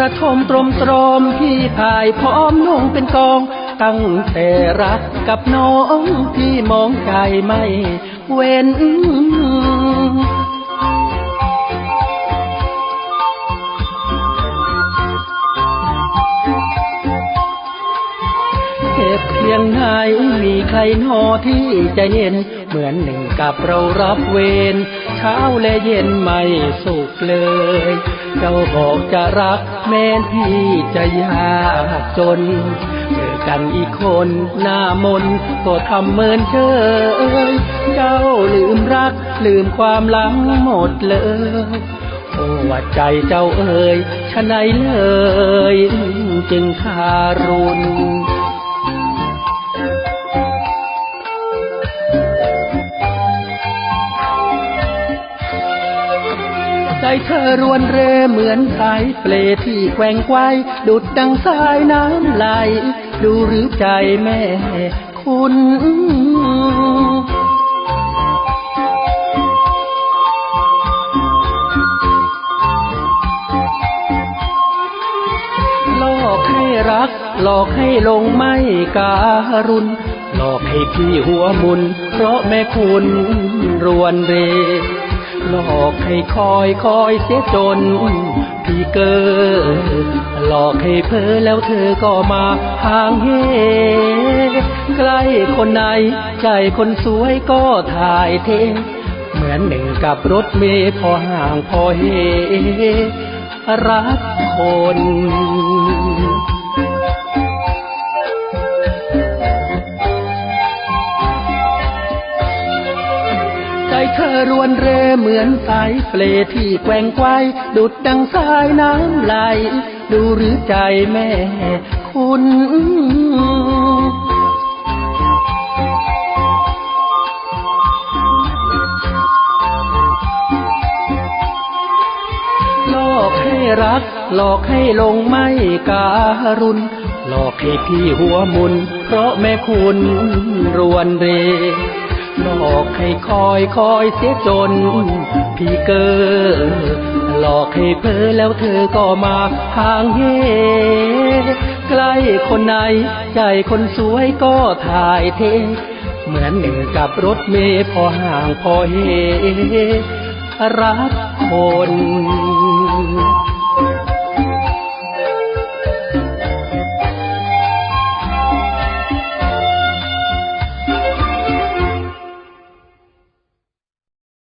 ระทมตรมตรอมพี่พายพร้อมนุ่งเป็นกอง ตั้งแต่รักกับน้องพี่มองใจไม่เว้น ยงไหนมีใครหนอที่ใจเห็น เหมือนหนึ่งกับเรารับเวรเช้าและเย็นไม่สุขเลย เจ้าบอกจะรักแม้นพี่จะยากจนเจอกันอีกคนหน้ามนก็ทำเหมินเชยเจ้าลืมรักลืมความหลังหมดเลยโอ้ว่าใจเจ้าเอ่ยชะไหนเลย จึงทารุณ เธอรวนเรเหมือนสายเปลที่แกว่งไกวดุดดังสายน้ำไหล ดูหรือใจแม่คุณหลอกให้รัก หลอกให้ลงไม่การุณหลอกให้พี่หัวมุน เพราะแม่คุณรวนเร หลอกให้คอยคอยเสียจน พี่เกิดหลอกให้เพ้อแล้วเธอก็มาห่างเฮใกล้คนไหน ใจคนสวยก็ถ่ายเท เหมือนหนึ่งกับรถเมล์พอห่างพอเฮรักคน เธอรวนเรเหมือนสายเปลที่แกว่งไกวดุดดังสายน้ำไหล ดูหรือใจแม่คุณหลอกให้รัก หลอกให้ลงไม่การุณหลอกให้พี่หัวมุน เพราะแม่คุณรวนเร หลอกให้คอยคอยเสียจน พี่เกิดหลอกให้เพ้อแล้วเธอก็มาห่างเฮใกล้คนไหน ใจคนสวยก็ถ่ายเท เหมือนหนึ่งกับรถเมล์พอห่างพอเฮรักคน